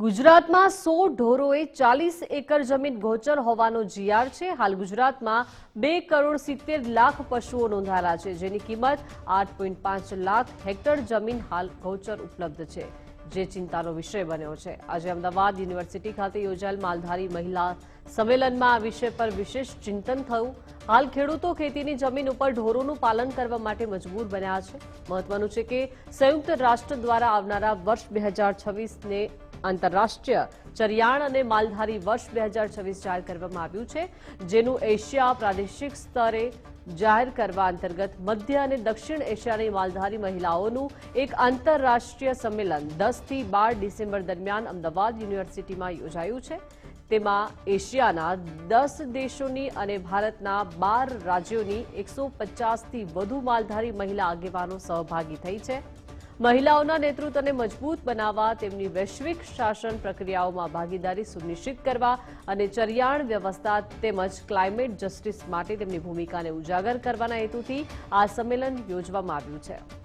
ગુજરાતમાં સો ઢોરોએ ચાલીસ એકર જમીન ગોચર હોવાનો જીઆર છે. હાલ ગુજરાતમાં બે કરોડ સિત્તેર લાખ પશુઓ નોંધાયેલા છે, જેની કિંમત આઠ પાંચ લાખ હેક્ટર જમીન હાલ ગોચર ઉપલબ્ધ છે. જે ચિંતાનો વિષય બન્યો છે. આજે અમદાવાદ યુનિવર્સિટી ખાતે યોજાયેલ માલધારી મહિલા સંમેલનમાં આ વિષય પર વિશેષ ચિંતન થયું. હાલ ખેડૂતો ખેતીની જમીન ઉપર ઢોરોનું પાલન કરવા માટે મજબૂર બન્યા છે. મહત્વનું છે કે સંયુક્ત રાષ્ટ્ર દ્વારા આવનારા વર્ષ બે હજાર છવ્વીસને આંતરરાષ્ટ્રીય ચરિયાણ અને માલધારી વર્ષ બે હજાર છવ્વીસ જાહેર કરવામાં આવ્યું છે, જેનું એશિયા પ્રાદેશિક સ્તરે જાહેર કરવા અંતર્ગત મધ્ય અને દક્ષિણ એશિયાની માલધારી મહિલાઓનું એક આંતરરાષ્ટ્રીય સંમેલન દસથી બાર ડિસેમ્બર દરમિયાન અમદાવાદ યુનિવર્સિટીમાં યોજાયું છે. તેમાં એશિયાના દસ દેશોની અને ભારતના બાર રાજ્યોની એકસો પચાસથી વધુ માલધારી મહિલા આગેવાનો સહભાગી થઈ છે. મહિલાઓના નેતૃત્વને મજબૂત બનાવવા, તેમની વૈશ્વિક શાસન પ્રક્રિયાઓમાં ભાગીદારી સુનિશ્ચિત કરવા અને ચરિયાણ વ્યવસ્થા તેમજ ક્લાઇમેટ જસ્ટિસ માટે તેમની ભૂમિકાને ઉજાગર કરવાના હેતુથી આ સંમેલન યોજવામાં આવ્યું છે.